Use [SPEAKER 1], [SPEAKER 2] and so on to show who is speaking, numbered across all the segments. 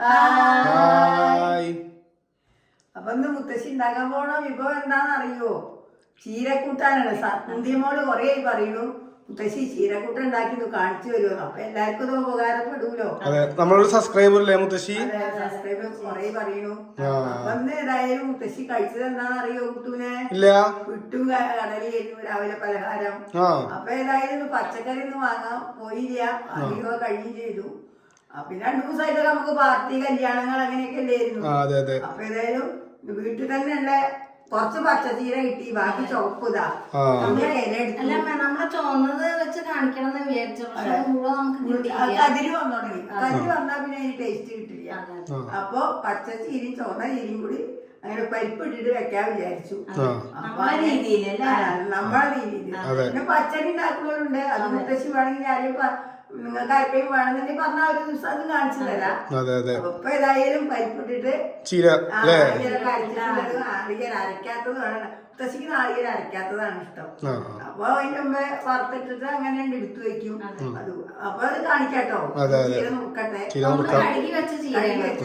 [SPEAKER 1] Hi.
[SPEAKER 2] അപ്പൊ ഇന്ന് മുത്തശ്ശി ഉണ്ടാക്കാൻ പോണ വിഭവം എന്താണെന്ന് അറിയോ ചീരക്കൂട്ടാനാണ്. സന്ധ്യമോൾ കൊറേ പറയുന്നു മുത്തശ്ശി ചീരക്കൂട്ടൻ ഉണ്ടാക്കി കാണിച്ചു വരുമോ അപ്പൊ എല്ലാവർക്കും ഇത് ഉപകാരപ്പെടൂലോ?
[SPEAKER 1] നമ്മളൊരു സബ്സ്ക്രൈബർ അല്ലേ മുത്തശ്ശി?
[SPEAKER 2] സബ്സ്ക്രൈബർ കൊറേ പറയുന്നു അന്ന് ഏതായാലും മുത്തശ്ശി കഴിച്ചത് എന്താണെന്ന് അറിയോ കുട്ടൂനെ വിട്ടും കടലിയായിരുന്നു രാവിലെ പലഹാരം. അപ്പൊ ഏതായാലും പച്ചക്കറി ഒന്നും വാങ്ങാൻ പോയില്ല. അധികം കഴിയും ചെയ്തു. പിന്നെ രണ്ടു ദിവസമായിട്ട് നമുക്ക് പാർട്ടി കല്യാണങ്ങൾ അങ്ങനെയൊക്കെ അല്ലായിരുന്നു.
[SPEAKER 1] ആ അതെ അതെ.
[SPEAKER 2] അപ്പൊ ഏതായാലും വീട്ടിൽ തന്നെ ഉള്ള കുറച്ച് പച്ചച്ചീര കിട്ടി ബാക്കി ചുവപ്പ് ഇതാ.
[SPEAKER 1] ആ.
[SPEAKER 3] നമ്മൾ ചോന്നത് വെച്ച് കാണിക്കണം എന്ന് വിചാരിച്ചു. പക്ഷെ
[SPEAKER 2] കതിര് വന്നു തുടങ്ങി. കതിര് വന്നാ പിന്നെ അതിന് ടേസ്റ്റ് കിട്ടില്ല. അപ്പൊ പച്ചച്ചീരയും ചുവന്ന ചീരയും കൂടി അങ്ങനെ പരിപ്പ് ഇട്ടിട്ട് വെക്കാൻ വിചാരിച്ചു.
[SPEAKER 3] നമ്മളെ
[SPEAKER 2] രീതിയിൽ നമ്മളെ രീതിയിൽ പിന്നെ പച്ചടി ഉണ്ടാക്കുന്നവരുണ്ട്. അത് മുത്തശ്ശി വേണമെങ്കിൽ ആരെയും നിങ്ങൾക്ക് അരിപ്പയും വേണമെന്നുണ്ടെങ്കിൽ പറഞ്ഞാൽ ഒരു ദിവസം അത് കാണിച്ചു തരാം.
[SPEAKER 1] അതെ അതെ.
[SPEAKER 2] അപ്പൊ ഏതായാലും പരിപ്പിട്ടിട്ട്
[SPEAKER 1] ചീര
[SPEAKER 2] നാളികേരം അരക്കാത്തത് വേണം. മുത്തശ്ശിക്ക് നാളികേരം അരക്കാത്തതാണ് ഇഷ്ടം. അപ്പൊ അതിന്റെ മുമ്പേ വറുത്തിട്ടിട്ട് അങ്ങനെ എടുത്തു വെക്കും. അത്. അപ്പൊ അത് കാണിക്കാട്ടോ. ചീര നോക്കട്ടെ.
[SPEAKER 1] ചീര
[SPEAKER 3] കഴുകി വെച്ച.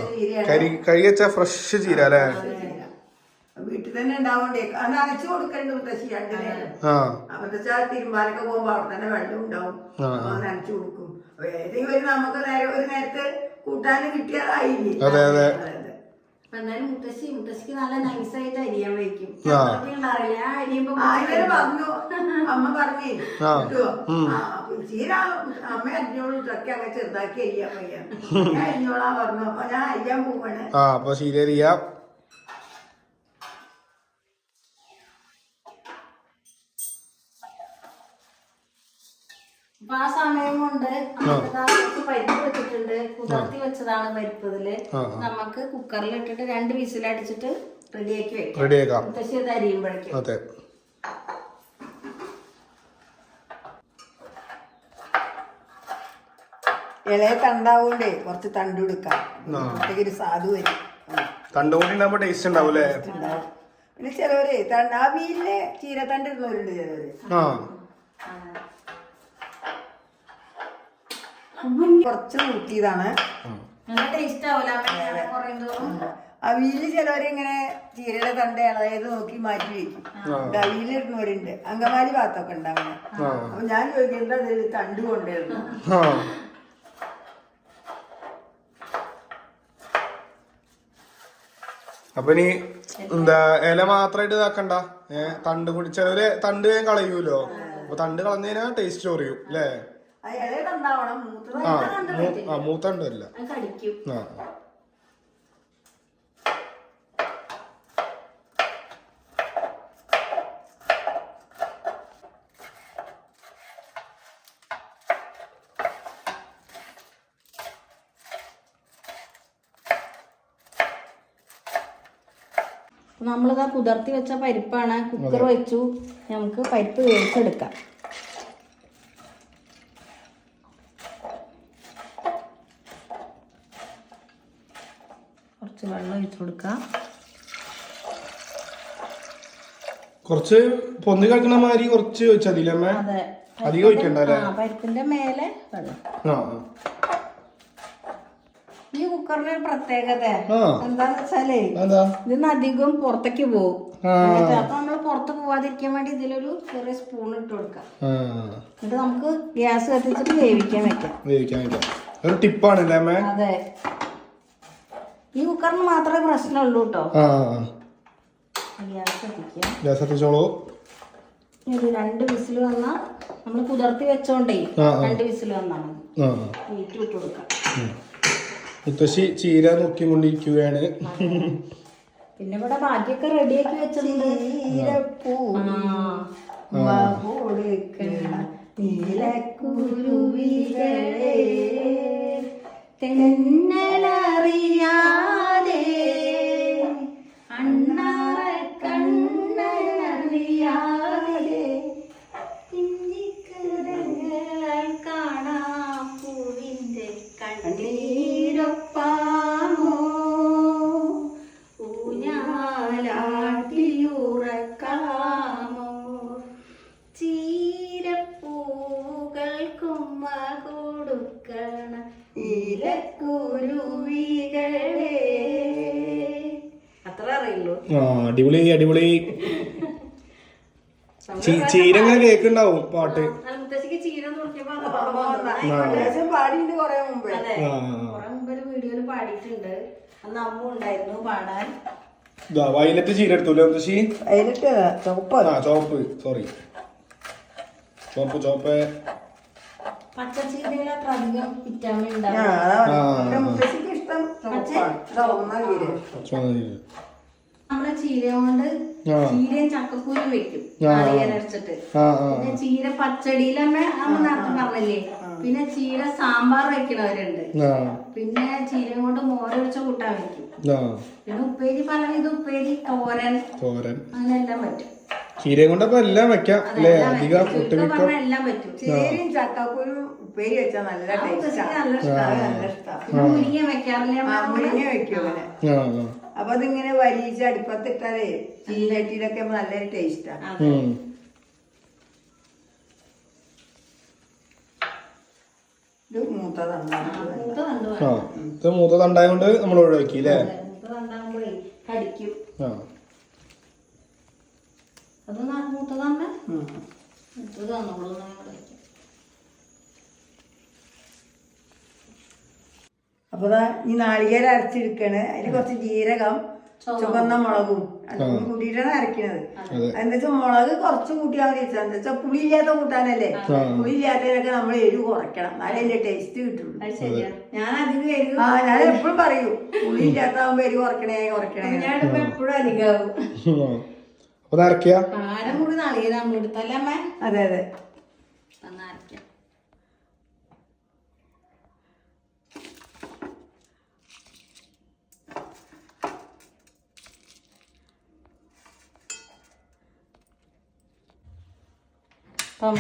[SPEAKER 1] കരി കഴുകി വെച്ച ഫ്രഷ് ചീര അല്ലേ?
[SPEAKER 2] ചീര. തന്നെ ഉണ്ടാവണ്ടേ? അത് നനച്ചു കൊടുക്കണ്ട മുത്തശ്ശി
[SPEAKER 1] അങ്ങനെ
[SPEAKER 2] അപ്പൊ തിരുമ്പാലൊക്കെ പോകുമ്പോ അവിടെ തന്നെ വെള്ളം ഉണ്ടാവും. നനച്ചു കൊടുക്കും. ഏതെങ്കിലും ഒരു നമുക്ക് നേരെ ഒരു നേരത്തെ കൂട്ടാനും കിട്ടിയതായില്ലേ
[SPEAKER 3] എന്തായാലും മുത്തശ്ശി മുത്തശ്ശിക്ക് നല്ല നൈസായിട്ട് അരിയാൻ വയ്ക്കും.
[SPEAKER 1] ആ.
[SPEAKER 3] അരിയുമ്പോ
[SPEAKER 2] പറഞ്ഞു. അമ്മ പറഞ്ഞേ. ചീര അമ്മ അരിഞ്ഞോളൂ ഇതൊക്കെ അങ്ങ് ചെറുതാക്കി അരിയാൻ വയ്യ. ഞാൻ അരിഞ്ഞോളാ പറഞ്ഞു. അപ്പൊ ഞാൻ അരിയാൻ പോവാണ്.
[SPEAKER 1] അപ്പൊ
[SPEAKER 3] ആ സമയം കൊണ്ട് പരിപ്പ് വെച്ചിട്ടുണ്ട്. കുതിർത്തി വെച്ചതാണ് പരിപ്പ്
[SPEAKER 1] ഇതിൽ.
[SPEAKER 3] നമുക്ക് കുക്കറിൽ ഇട്ടിട്ട് രണ്ട് വിസിലടിച്ചിട്ട് റെഡിയാക്കി വെക്കാം.
[SPEAKER 1] റെഡി ആക്കാം
[SPEAKER 3] മുത്തശ്ശി അരിയുമ്പോഴേക്കും.
[SPEAKER 1] അതെ.
[SPEAKER 2] ഇളയ തണ്ടാവോണ്ടേ കുറച്ച് തണ്ട് കൊടുക്കാം. അപ്പോഴത്തേക്ക് ഒരു സാധു വരും.
[SPEAKER 1] തണ്ടുകൂടി ടേസ്റ്റ് ഉണ്ടാവും. അല്ലേ.
[SPEAKER 2] പിന്നെ ചിലവര് തണ്ട് ആ വീലിലെ ചീരത്തണ്ട് ഇടുന്നവരുണ്ട് ചിലവര്.
[SPEAKER 1] ആ.
[SPEAKER 2] കുറച്ച് കൂട്ടിയതാണ്
[SPEAKER 3] നല്ല ടേസ്റ്റ് ആവൂല കുറേ തോറും
[SPEAKER 2] ആ. വീൽ ചിലവരിങ്ങനെ ചീരയുടെ തണ്ട ഇളയത് നോക്കി മാറ്റി വെക്കും. അവിയിൽ ഇടുന്നവരുണ്ട് അങ്കമാലി ഭാഗത്തൊക്കെ ഉണ്ടാവുന്നത്
[SPEAKER 1] ആ.
[SPEAKER 2] അപ്പൊ ഞാൻ ചോദിക്കുന്നത് അതിൽ തണ്ട് കൊണ്ടുവരുന്നു.
[SPEAKER 1] അപ്പൊ ഇനി എന്താ ഇല മാത്രമായിട്ട് ഇതാക്കണ്ട. ഏഹ് തണ്ട് കൂടി തണ്ട് ഞാൻ കളയൂലോ. അപ്പൊ തണ്ട് കളഞ്ഞതിനാ ടേസ്റ്റ് കുറയും അല്ലേ
[SPEAKER 2] ആ
[SPEAKER 3] നമ്മളിതാ കുതിർത്തി വെച്ച പരിപ്പാണ്. കുക്കർ വെച്ചു. നമുക്ക് പരിപ്പ് വേവിച്ചെടുക്കാം. കുറച്ച് വെള്ളം ഒഴിച്ചു
[SPEAKER 1] കുറച്ച് പൊന്തി കിടക്കണ മാതിരി കുറച്ച് വെച്ചതില്ലേ അമ്മ?
[SPEAKER 3] അതെ.
[SPEAKER 1] അധികം ഒഴിക്കണ്ട അല്ലേ?
[SPEAKER 3] പരിപ്പിന്റെ മേലെ വെള്ളം. ഈ കുക്കറിന് ഒരു പ്രത്യേകത. എന്താന്ന് വെച്ചാലേ ഇതിന്ന് അധികം പുറത്തേക്ക് പോകും അപ്പൊ നമ്മൾ പുറത്ത് പോവാതിരിക്കാൻ വേണ്ടി ഇതിലൊരു ചെറിയ സ്പൂൺ ഇട്ട് കൊടുക്കാം. എന്നിട്ട് നമുക്ക് ഗ്യാസ് കത്തിച്ചിട്ട് വേവിക്കാൻ വെക്കാം.
[SPEAKER 1] വേവിക്കാൻ വെക്കാം. ഒരു ടിപ്പാണ്
[SPEAKER 3] അതെ. ഈ കുക്കറിന് മാത്രമേ പ്രശ്നമുള്ളൂ കേട്ടോ
[SPEAKER 1] ആ.
[SPEAKER 3] ഗ്യാസ് കത്തിക്കാം.
[SPEAKER 1] ഗ്യാസ് എത്തിച്ചോളൂ
[SPEAKER 3] ഒരു രണ്ട് വിസിൽ വന്നാൽ നമ്മൾ കുതിർത്തി വെച്ചോണ്ടേ. രണ്ട് വിസിൽ വന്നാൽ മതി. വീട്ടിൽ ഇട്ട് കൊടുക്കാം.
[SPEAKER 1] മുത്തശ്ശി ചീര നോക്കിക്കൊണ്ടിരിക്കുകയാണ്
[SPEAKER 3] പിന്നെ ഇവിടെ ബാക്കിയൊക്കെ റെഡിയാക്കി വെച്ചിട്ടുണ്ട്.
[SPEAKER 2] ചീരപ്പൂ കൊടുക്കണ
[SPEAKER 3] നീലക്കുരുവികളെ. തെന്നലറിയാതെ അണ്ണാറ
[SPEAKER 1] അടിപൊളി
[SPEAKER 3] അമ്മ ഉണ്ടായിരുന്നു പാടാൻ.
[SPEAKER 1] ഇതാ വയലറ്റ് ചീര എടുത്തൂല്ലോ മുത്തശ്ശി?
[SPEAKER 2] ചുവപ്പ്.
[SPEAKER 1] ആ ചോപ്പ് സോറി ചോപ്പ് ചോപ്പ്
[SPEAKER 3] പച്ച ചീരയിൽ അത്ര അധികം വിറ്റാമിൻ ഉണ്ടാവും.
[SPEAKER 2] ഇഷ്ടം ചുവന്ന ചീര.
[SPEAKER 1] ചീര
[SPEAKER 3] ചീര കൊണ്ട് ചീരയും ചക്കക്കൂരും വെക്കും. അരച്ചിട്ട് പിന്നെ ചീര പച്ചടിയിലമ്മ അമ്മ നേരത്തെ പറഞ്ഞില്ലേ? പിന്നെ ചീര സാമ്പാർ വെക്കണവരുണ്ട്. പിന്നെ ചീര കൊണ്ട് മോരൊഴിച്ച കൂട്ടാൻ വെക്കും. പിന്നെ ഉപ്പേരി പലവിധ ഉപ്പേരി തോരൻ
[SPEAKER 1] തോരൻ.
[SPEAKER 3] അങ്ങനെല്ലാം പറ്റും.
[SPEAKER 1] ചീരയും കൊണ്ടപ്പോ എല്ലാം വെക്കാം അല്ലേ? അധികം
[SPEAKER 3] പറ്റും.
[SPEAKER 1] ഒട്ടുമിക്ക
[SPEAKER 3] എല്ലാം പറ്റും.
[SPEAKER 2] ചീരയും ചക്കക്കുരും ഉപ്പേരി വെച്ചാൽ നല്ല ടേസ്റ്റ്.
[SPEAKER 3] നല്ല ഇഷ്ടമാണ് മുരിങ്ങ വെക്കാറില്ല
[SPEAKER 2] മുരിങ്ങ വെക്കും അപ്പൊ അതിങ്ങനെ വലിച്ച് അടുപ്പത്തിട്ടാലേ ചീനട്ടിയിലൊക്കെ നല്ലൊരു ടേസ്റ്റാ
[SPEAKER 1] ഉം.
[SPEAKER 2] ഇത്
[SPEAKER 3] മൂത്ത കണ്ടു
[SPEAKER 1] നമ്മൾ ഒഴിവാക്കി അല്ലേ
[SPEAKER 3] അത് മൂത്തതന്നെ
[SPEAKER 2] ഉം.
[SPEAKER 3] മൂത്തത് തന്നോളൂ എന്ന് ഞങ്ങൾ
[SPEAKER 2] അപ്പൊ ഈ നാളികേരം അരച്ചെടുക്കണ്. അതിന് കുറച്ച് ജീരകം ചുവന്ന മുളകും. അതും കൂട്ടിയിട്ടാണ് അരക്കണത്.
[SPEAKER 1] അതെ.
[SPEAKER 2] എന്താ വെച്ചാൽ മുളക് കുറച്ച് കൂട്ടിയാൽ മതി. എന്താ വെച്ചാൽ പുളിയില്ലാത്ത കൂട്ടാനല്ലേ? പുളിയില്ലാത്തതിനൊക്കെ നമ്മൾ എരിവ് കുറയ്ക്കണം. എന്നാലല്ലേ ടേസ്റ്റ് കിട്ടുള്ളൂ.
[SPEAKER 3] അത് ഞാൻ അധികം എരിവ്
[SPEAKER 2] ആ ഞാൻ എപ്പോഴും പറയൂ പുളിയില്ലാത്താവുമ്പോ എരിവ് കുറയ്ക്കണേ കുറയ്ക്കണേ.
[SPEAKER 3] ഞാൻ ഇടുമ്പോ എപ്പോഴും അധികമാവും
[SPEAKER 1] അതെ അപ്പൊ നരക്കുക
[SPEAKER 3] കാരം കൂടി നാളികേരം നമ്മൾ എടുത്തല്ലേ അമ്മ
[SPEAKER 2] അതെ അതെ
[SPEAKER 3] എന്നാ അരക്കാം അപ്പൊ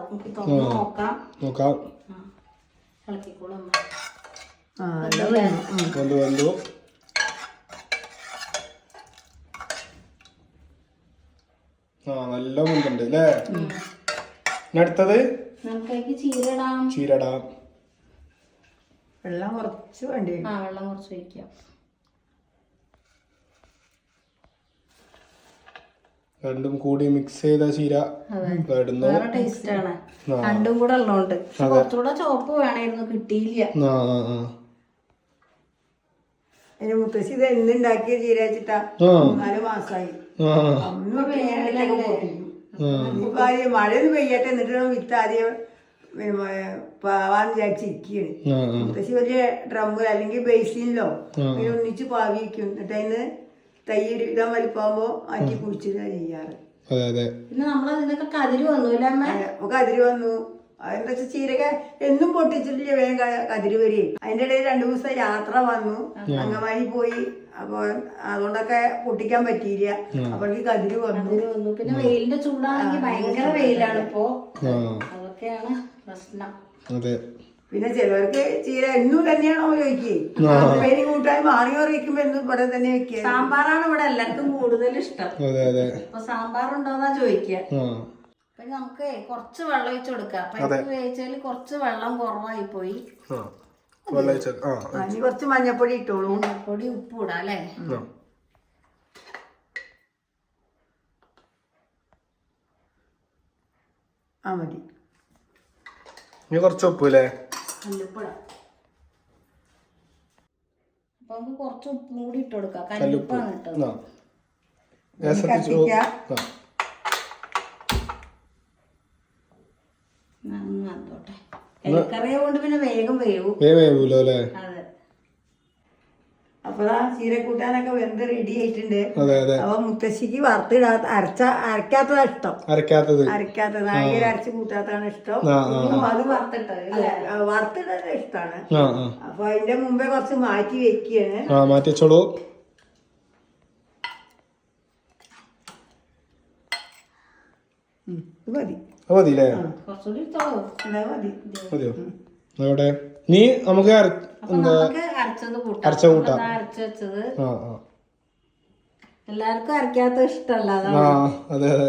[SPEAKER 3] നമുക്ക് തുറന്ന് നോക്കാം.
[SPEAKER 1] നോക്കാം.
[SPEAKER 3] ഇളക്കിക്കോളും
[SPEAKER 2] നല്ല വേണം? ഉം.
[SPEAKER 1] വന്നു വന്നു ആ നല്ല മുണ്ടുണ്ട് അല്ലേ? അടുത്തത്?
[SPEAKER 3] നമുക്കതിലേക്ക് ചീര
[SPEAKER 1] ചീരടാം
[SPEAKER 2] വെള്ളം കുറച്ച് വേണ്ടി? വരും.
[SPEAKER 3] ആ വെള്ളം കുറച്ച് ഒഴിക്കാം
[SPEAKER 1] രണ്ടും കൂടി മിക്സ് ചെയ്ത ചീര
[SPEAKER 3] വേറെ ടേസ്റ്റ് ആണ്. രണ്ടും കൂടെ ഉള്ളതുകൊണ്ട്. കുറച്ചുകൂടെ ചോപ്പ് വേണമായിരുന്നു കിട്ടിയില്ല.
[SPEAKER 2] എന്റെ മുത്തശ്ശി ഇത് വെച്ചിട്ടാ മാസമായി അന്ന് മഴയൊന്നും പെയ്യട്ടെ എന്നിട്ട് വിത്ത് ആദ്യം പാവാന്ന് വിചാരിച്ചിരിക്കുകയാണ് മുത്തശ്ശി വലിയ ഡ്രമ്മിൽ അല്ലെങ്കിൽ ബേസിനിലോ ഒന്നിച്ച് പാവിക്കും എന്നിട്ട് അതിന് തൈ ഒരു വിധം വലിപ്പാകുമ്പോ മാറ്റി കുഴിച്ചിടുക ചെയ്യാറ്.
[SPEAKER 3] പിന്നെ നമ്മൾ അതിനൊക്കെ കതിര് വന്നൂല അമ്മ?
[SPEAKER 2] കതിര് വന്നു. അതെന്താ വെച്ചാൽ ചീരക എന്നും പൊട്ടിച്ചിട്ടില്ല വേഗം കതിര് വരികയും അതിന്റെ ഇടയിൽ രണ്ടു ദിവസം യാത്ര വന്നു. അങ്കമാലി പോയി. അപ്പൊ അതുകൊണ്ടൊക്കെ പൊട്ടിക്കാൻ പറ്റിയില്ല. അപ്പോഴേക്ക് കതിര് വന്നു.
[SPEAKER 3] കതിര് വന്നു. പിന്നെ വെയിലിന്റെ ചൂടാണെങ്കിൽ ഭയങ്കര വെയിലാണ് ഇപ്പോ അതൊക്കെയാണ് പ്രശ്നം.
[SPEAKER 1] അതെ.
[SPEAKER 2] പിന്നെ ചിലവർക്ക് ചീര എന്നും തന്നെയാണോ ചോദിക്കേ കൂട്ടായി കൂട്ടാൻ മാറി മാറി വെക്കുമ്പോ എന്നും ഇവിടെ തന്നെ വെക്കുക.
[SPEAKER 3] സാമ്പാറാണ് ഇവിടെ എല്ലാവർക്കും കൂടുതൽ ഇഷ്ടം.
[SPEAKER 1] അതെ അതെ.
[SPEAKER 3] അപ്പൊ സാമ്പാർ ഉണ്ടോന്നാ ചോദിക്കുക അപ്പൊ നമുക്ക് കുറച്ച് വെള്ളം ഒഴിച്ചു കൊടുക്കാം. പരിപ്പ് വേവിച്ചാൽ കുറച്ച് വെള്ളം കുറവായി പോയി
[SPEAKER 2] ഇനി കുറച്ച് മഞ്ഞപ്പൊടി ഇട്ടോളൂ.
[SPEAKER 3] പൊടി ഉപ്പ് ഇടാം അല്ലേ?
[SPEAKER 1] ആ
[SPEAKER 2] മതി.
[SPEAKER 1] ഇനി കുറച്ച് ഉപ്പ് അല്ലേ
[SPEAKER 3] കുറച്ച് ഉപ്പും കൂടി ഇട്ട് കൊടുക്കാം.
[SPEAKER 1] കല്ലുപ്പ്
[SPEAKER 3] കല്ലുപ്പാണ് ഇട്ടത്.
[SPEAKER 1] വേഗം വേവൂലോ എത്തിച്ചു
[SPEAKER 2] കത്തിക്കാം
[SPEAKER 1] ആ
[SPEAKER 3] നന്ന് വന്നോട്ടെ ഇലക്കറിയ കൊണ്ട് പിന്നെ വേഗം വേവും
[SPEAKER 1] വേ വേവൂലോ അല്ലേ
[SPEAKER 3] അതെ
[SPEAKER 2] അപ്പൊ ആ ചീര കൂട്ടാനൊക്കെ വെന്ത് റെഡി ആയിട്ടുണ്ട് അപ്പൊ മുത്തശ്ശിക്ക് വറുത്തിടാത്ത അരച്ച അരക്കാത്തതാ ഇഷ്ടം.
[SPEAKER 1] അരക്കാത്തത്.
[SPEAKER 2] അരക്കാത്ത നായകർ അരച്ച് കൂട്ടാത്താണ് ഇഷ്ടം. അത്
[SPEAKER 3] വറുത്തിട്ടത്
[SPEAKER 2] അല്ല, ഇഷ്ടമാണ്. അപ്പൊ അതിന്റെ മുമ്പേ കുറച്ച് മാറ്റി വെക്കുകയാണ്.
[SPEAKER 1] ആ മാറ്റി വെച്ചോളൂ.
[SPEAKER 2] മതി.
[SPEAKER 1] മതി. അല്ലേ മതിയോ? അവിടെ. നീ നമുക്ക്
[SPEAKER 3] നമുക്ക് അരച്ചത് കൂട്ടാം.
[SPEAKER 1] അരച്ച
[SPEAKER 3] വെച്ചത്. എല്ലാവർക്കും അരക്കാത്ത ഇഷ്ടമല്ല അതാ
[SPEAKER 1] അതെ അതെ.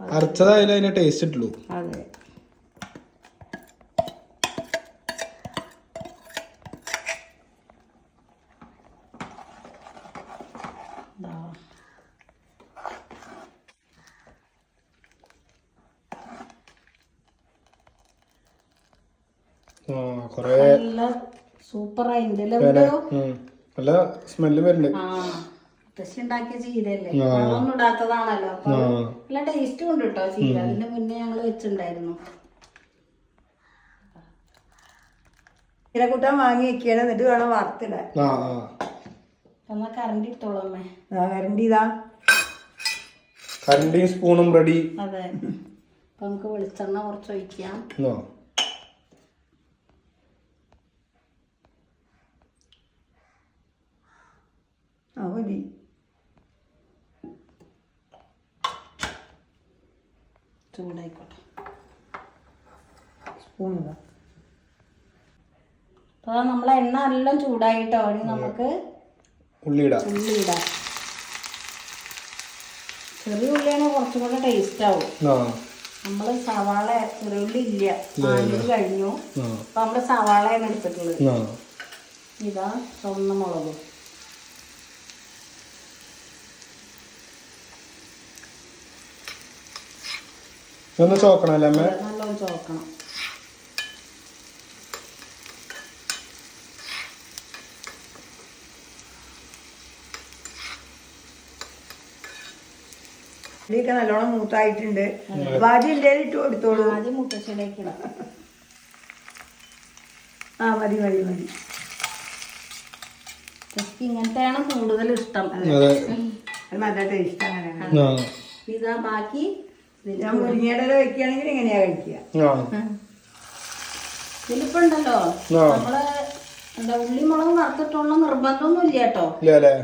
[SPEAKER 1] അരച്ചതായാലും അതിന്റെ ടേസ്റ്റ് ഇട്ടുള്ളൂ.
[SPEAKER 2] അതെ
[SPEAKER 1] ആ കൊറേ
[SPEAKER 3] നല്ല സൂപ്പർ അതിന്റെ എവിടെയോ
[SPEAKER 1] ഉം. നല്ല സ്മെല്ല് വരുന്നുണ്ട്.
[SPEAKER 3] മുത്തശ്ശി ഉണ്ടാക്കിയ
[SPEAKER 1] ആ.
[SPEAKER 3] വെള്ളമൊന്നും ഇടാത്തതാണല്ലോ. നല്ല ടേസ്റ്റ് ഉണ്ട് കേട്ടോ ചീര. അതിന്റെ മുന്നേ ഞങ്ങൾ വെച്ചിണ്ടായിരുന്നു
[SPEAKER 2] ചീരക്കൂട്ടാൻ വാങ്ങി വെക്കണം എന്നിട്ട് വേണം വറുത്തിടാൻ.
[SPEAKER 3] എന്നാ കറണ്ട് ഇട്ടോളൂ അമ്മേ.
[SPEAKER 2] കരണ്ടി ഇതാ.
[SPEAKER 1] സ്പൂണും റെഡി
[SPEAKER 3] അതെ. നമുക്ക് വെളിച്ചെണ്ണ കുറച്ച് ഒഴിക്കാം.
[SPEAKER 2] മതി.
[SPEAKER 3] ചൂടായിക്കോട്ടെ.
[SPEAKER 2] സ്പൂൺ ഇതാ
[SPEAKER 3] അപ്പൊ നമ്മളെ എണ്ണ എല്ലാം ചൂടായിട്ടോ? ഇനി നമുക്ക്
[SPEAKER 1] ഉള്ളിയിടാം
[SPEAKER 3] ഉള്ളി ഇടാം. ചെറിയ ഉള്ളിയാണ് കുറച്ചും കൂടെ ടേസ്റ്റ് ആവും. നമ്മൾ സവാള ചെറിയ ഉള്ളി ഇല്ല വാങ്ങിയത് കഴിഞ്ഞു. അപ്പൊ നമ്മൾ സവാളയാണ് എടുത്തിട്ടുള്ളത്. ഇതാ ചുവന്ന മുളകും.
[SPEAKER 1] ഇതൊന്ന് ചോക്കണല്ലേ അമ്മ?
[SPEAKER 3] നല്ലോണം ചോക്കണം.
[SPEAKER 2] നല്ലോണം മൂത്തായിട്ടുണ്ട്. എന്റെ ഇട്ട് കൊടുത്തോളൂ.
[SPEAKER 3] ആദ്യം മുട്ടച്ചിടേക്ക്
[SPEAKER 2] ആ മതി മതി മതി.
[SPEAKER 3] ഇങ്ങനത്തെയാണ് കൂടുതൽ ഇഷ്ടം.
[SPEAKER 1] അതെ.
[SPEAKER 2] അത് നല്ല ടേസ്റ്റ് അങ്ങനെയാണ്
[SPEAKER 3] ഇതാ ബാക്കി.
[SPEAKER 2] ഞാൻ മുരിങ്ങയുടെ ഇല വെക്കുകയാണെങ്കിൽ ഇങ്ങനെയാ കഴിക്കുക.
[SPEAKER 1] ആ.
[SPEAKER 3] ഇതിലിപ്പോ ഉണ്ടല്ലോ നമ്മൾ എന്താ ഉള്ളി മുളക് വറുത്തിട്ടുള്ള നിർബന്ധമൊന്നും ഇല്ല കേട്ടോ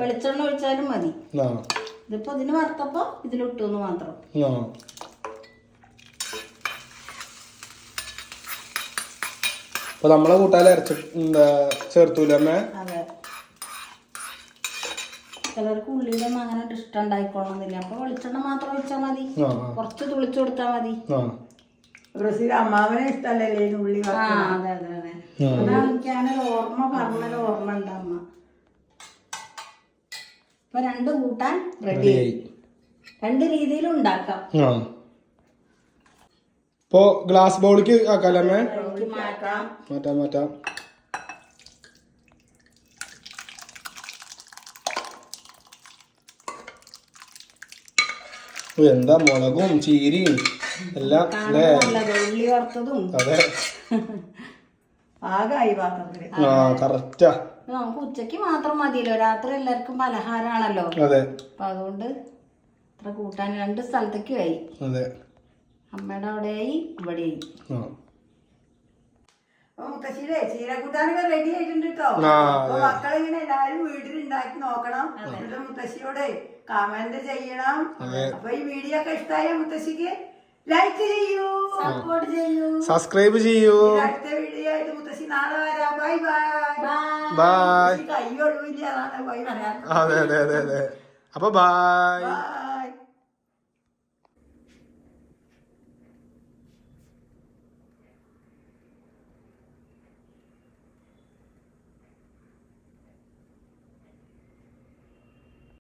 [SPEAKER 3] വെളിച്ചെണ്ണ ഒഴിച്ചാലും മതി. ഇതിപ്പോ ഇതിന് വറുത്തപ്പോ ഇതിലിട്ടു മാത്രം.
[SPEAKER 1] അപ്പൊ നമ്മളെ കൂട്ടാലെ
[SPEAKER 3] അതെ. ചിലർക്ക് ഉള്ളിയുടെ അങ്ങനെ ഇഷ്ടം ഉണ്ടായിക്കോളണമെന്നില്ല. അപ്പൊ വെളിച്ചെണ്ണ മാത്രം ഒഴിച്ചാൽ മതി. കുറച്ച് തുളിച്ചു കൊടുത്താൽ മതി.
[SPEAKER 2] ബ്രസീൽ അമ്മാവനെ ഇഷ്ടമല്ലേ ഈ ഉള്ളി
[SPEAKER 3] ആ? അതെ അതെ അതെ.
[SPEAKER 1] ആ.
[SPEAKER 3] എനിക്ക് അങ്ങനെ ഓർമ്മ പറഞ്ഞൊരു ഓർമ്മ ഉണ്ട് അമ്മ. ഇപ്പൊ രണ്ട് കൂട്ടാൻ റെഡി
[SPEAKER 1] റെഡിയായി
[SPEAKER 3] രണ്ട് രീതിയിലും ഉണ്ടാക്കാം.
[SPEAKER 1] ഇപ്പോ ഇപ്പൊ ഗ്ലാസ് ബൗളിക്ക്
[SPEAKER 3] ആക്കാലേ മാറ്റാം.
[SPEAKER 1] മാറ്റാം മാറ്റാം. എന്താ മുളകും ചീരയും എല്ലാം അല്ലേ?
[SPEAKER 3] ഉള്ളി വറുത്തതും.
[SPEAKER 1] അതെ.
[SPEAKER 2] ആകായി പാത്രത്തിൽ.
[SPEAKER 1] ആ കറക്റ്റാ
[SPEAKER 3] നമുക്ക് ഉച്ചയ്ക്ക് മാത്രം മതിയല്ലോ. രാത്രി എല്ലാവർക്കും പലഹാരമാണല്ലോ.
[SPEAKER 1] അതെ.
[SPEAKER 3] അപ്പൊ അതുകൊണ്ട് ഇത്ര കൂട്ടാൻ രണ്ട് സ്ഥലത്തേക്കും ആയി.
[SPEAKER 1] അതെ.
[SPEAKER 3] അമ്മയുടെ അവിടെയായി ഇവിടെയായി.
[SPEAKER 2] മുത്തശ്ശിയുടെ ചീരക്കൂട്ടാനൊക്കെ റെഡി ആയിട്ടുണ്ട് കേട്ടോ മക്കളിങ്ങനെ എല്ലാരും വീട്ടിലുണ്ടാക്കി നോക്കണം. എന്നിട്ട് മുത്തശ്ശിയോട് കമന്റ് ചെയ്യണം. അപ്പൊ ഈ വീഡിയോ ഒക്കെ ഇഷ്ടമായ മുത്തശ്ശിക്ക് ലൈക്ക് ചെയ്യൂ.
[SPEAKER 3] സപ്പോർട്ട് ചെയ്യൂ.
[SPEAKER 1] സബ്സ്ക്രൈബ് ചെയ്യൂ.
[SPEAKER 2] അടുത്ത വീഡിയോ ആയിട്ട് മുത്തശ്ശി നാളെ വരാം. ബൈ ബൈ
[SPEAKER 3] ബൈ
[SPEAKER 2] കൈ ഒഴിവില്ല അതാണ് ബൈ പറയാം
[SPEAKER 1] അതെ അതെ അതെ അതെ. അപ്പൊ
[SPEAKER 2] ബൈ